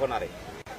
होणार आहे.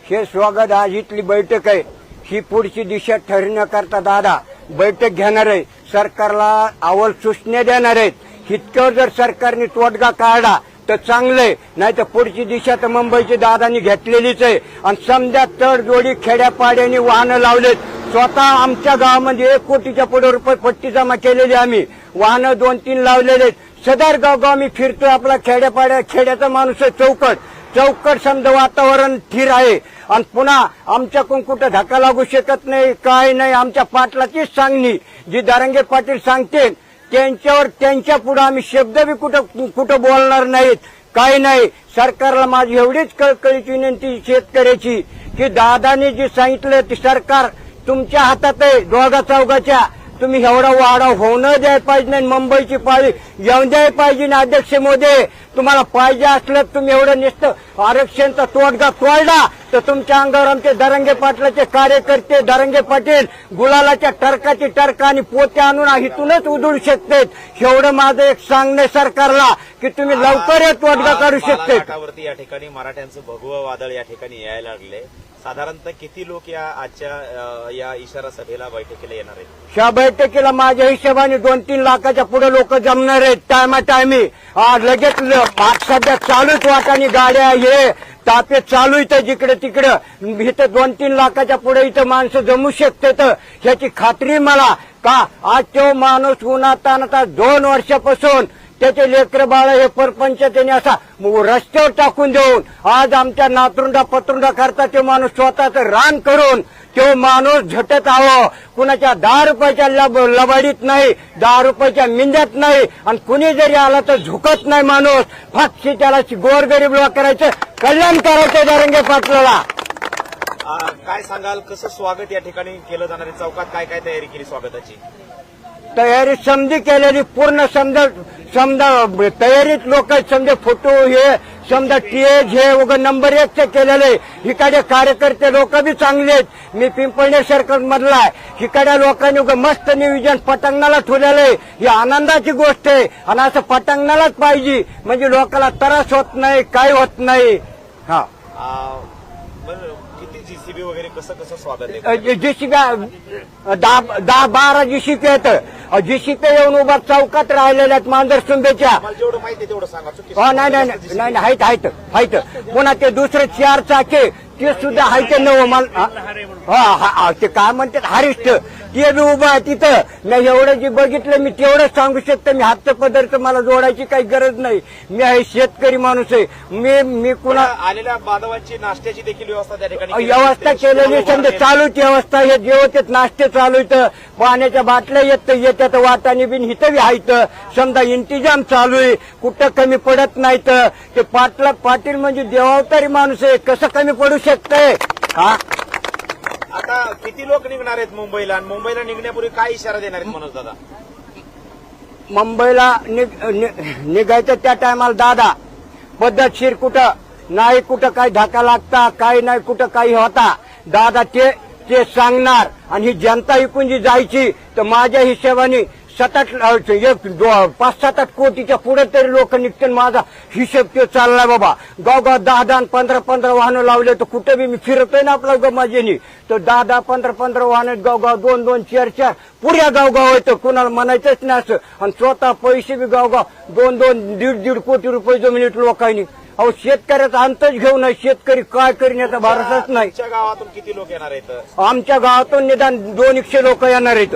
हे स्वागत आज इथली बैठक आहे. ही पुढची दिशा ठरवण्याकरता दादा बैठक घेणार आहे. सरकारला आवल सूचना देणार आहेत. इतकं जर सरकारने तोडगा काढला तर चांगलंय नाही तर पुढची दिशा तर मुंबईची दादानी घेतलेलीच आहे. आणि समजा तडजोडी खेड्यापाड्याने वाहनं लावलेत. स्वतः आमच्या गावामध्ये एक कोटीच्या पुढे रुपये पट्टी जमा केलेली आम्ही. वाहनं दोन तीन लावलेले आहेत. सदर गावगाव मी फिरतोय. आपला खेड्यापाड्या खेड्याचा माणूस आहे चौकट. चौकट समज वातावरण स्थिर आहे. आणि पुन्हा आमच्याकडून कुठं धक्का लागू शकत नाही काय नाही आमच्या पाटलाचीच सांगणी. जी दारंगे पाटील सांगते त्यांच्यावर त्यांच्या पुढे आम्ही शब्द बी कुठं कुठं बोलणार नाहीत. काही नाही सरकारला माझी एवढीच कळकळीची विनंती शेतकऱ्याची की दादाने जे सांगितलं ते सरकार तुमच्या हातात आहे दोघा चौघाच्या. तुम्ही एवढा वाढा होऊन द्यायला पाहिजे नाही मुंबईची पाळी येऊन द्यायला पाहिजे ना अध्यक्ष मोदी. तुम्हाला पाहिजे असलं तुम्ही एवढं नुसतं आरक्षणचा तोडगा तोडला तर तुमच्या अंगावर आमचे दरंगे पाटलाचे कार्यकर्ते दरंगे पाटील गुलालाच्या टरकाची टरका आणि पोत्या आणून इथूनच उधळू शकतेत. एवढं माझं एक सांगणे सरकारला की तुम्ही लवकर तोडगा काढू शकते या ठिकाणी मराठ्यांचं भगवं वादळ या ठिकाणी यायला लागले. साधारणतः किती लोक या आजच्या या इशारा सभेला बैठकीला येणार आहेत? या बैठकीला माझ्या हिशोबाने दोन तीन लाखाच्या पुढे लोक जमणार आहेत. टायमा टायमी लगेच आज सध्या चालूच वाटाने गाड्या ये तापे चालू इथं जिकडे तिकडं. इथं दोन तीन लाखाच्या पुढे इथं माणसं जमू शकते तर ह्याची खात्री मला का? आज तो माणूस उन्हा तानात दोन वर्षापासून त्याचे लेकर बाळ हे परपंच त्यांनी असा रस्त्यावर टाकून देऊन आज आमच्या नातरुंडा पत्रुंडा करता ते माणूस स्वतःच रान करून तो माणूस झटत आहो. कुणाच्या दहा रुपयाच्या लब लबाडीत नाही दहा रुपयाच्या मिंद्यात नाही आणि कुणी जरी आला तर झुकत नाही माणूस. फाटशी त्याला गोरगरीब लोक करायचं कल्याण करायचं दरंगे पाटलाला. काय सांगाल? कसं स्वागत या ठिकाणी केलं जाणार आहे? चौकात काय काय तयारी केली स्वागताची? तयारी समजी केलेली पूर्ण समजा समजा तयारीत लोक समजा फोटो हे समजा टीएज हे वगैरे नंबर एकचे केलेले इकडे कार्यकर्ते लोक बी चांगले आहेत. मी पिंपळणे सर्कल मधला आहे. इकडे लोकांनी उग मस्त नियोजन पटांगणाला ठेवलेलं आहे. ही आनंदाची गोष्ट आहे. आणि असं पटांगणालाच पाहिजे. म्हणजे लोकांना त्रास होत नाही काय होत नाही. हा. जीसीबी वगैरे कसं कसं स्वागत दहा दहा बारा जीसीपी आहेत जीसीपी येऊन उभा चौकात राहिलेल्या आहेत मांजर सुंबेच्या. जेवढं माहिती तेवढं सांगा हो नाही नाही नाही आहेत आहेत आहेत पुन्हा ते दुसरे चार चाके ते सुद्धा आहेत नव मला ते काय म्हणतात हरिष्ठ ते बी उभं आहे तिथं. नाही एवढं जे बघितलं मी तेवढंच सांगू शकतो. मी हातचं पदार्थ मला जोडायची काही गरज नाही. मी आहे शेतकरी माणूस आहे. मी मी कुणा आलेल्या बांधवांची नाश्त्याची देखील व्यवस्था त्या ठिकाणी व्यवस्था. केलेली समजा. चालूच व्यवस्था. हे जेवत नाश्ते चालू इथं. पाण्याच्या बाटल्या येत येत्यात वाटाने बिन बी आहेत समजा इंतिजाम चालू आहे. कुठं कमी पडत नाहीत. ते पाटला पाटील म्हणजे देवावतारी माणूस आहे. कसं कमी पडू शकतंय? हा? किती लोक निघणार आहेत मुंबईला? आणि मुंबईला निघण्यापूर्वी काय इशारा देणार आहेत मनोज दादा? मुंबईला नि- निघायचं त्या टायमाला दादा. पद्धतशीर कुठं? नाही कुठं काही धक्का लागता काही नाही कुठं काही होता. दादा ते ते सांगणार. आणि ही जनता इकून जी जायची तर माझ्या हिशोबाने सात आठ एक दो- पाच सात आठ कोटीच्या पुढे तरी लोक निघतील. माझा हिशोब तो चाललाय बाबा. गाव गाव दहा दहा पंधरा पंधरा वाहनं लावले तर कुठे बी मी फिरतोय ना आपल्या गमाजेनी. तर दहा दहा पंधरा पंधरा वाहनं आहेत गाव गाव दोन दोन चार चार. पुऱ्या गाव गाव येतं कुणाला म्हणायचंच नाही असं. आणि स्वतः पैसे बी गाव गाव दोन दोन दीड दीड कोटी रुपये जमिनीत लोकांनी. अहो शेतकऱ्याचा अंतच घेऊ नये शेतकरी काय करण्याचा भरोसाच नाही. तुमच्या गावातून किती लोक येणार आहेत? आमच्या गावातून निदान दोन एकशे लोक येणार आहेत.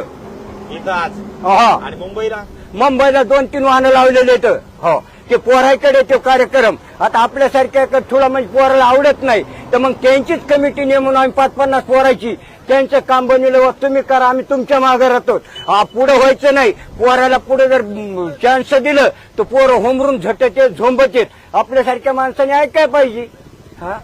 इथं आज. हा. आणि मुंबईला? मुंबईला दोन तीन वाहनं लावलेले आहेत. हो. ते पोराकडे तो कार्यक्रम. आता आपल्यासारख्या थोडा म्हणजे पोराला आवडत नाही तर मग त्यांचीच कमिटी नेमून आम्ही पाच पन्नास पोरायची त्यांचं काम बनवलं. वा तुम्ही करा आम्ही तुमच्या मागे राहतो. हा पुढे व्हायचं नाही. पोराला पुढे जर चान्स दिलं तर पोरं होमरून झटत झोंबत आपल्यासारख्या माणसाने ऐकाय पाहिजे. हा?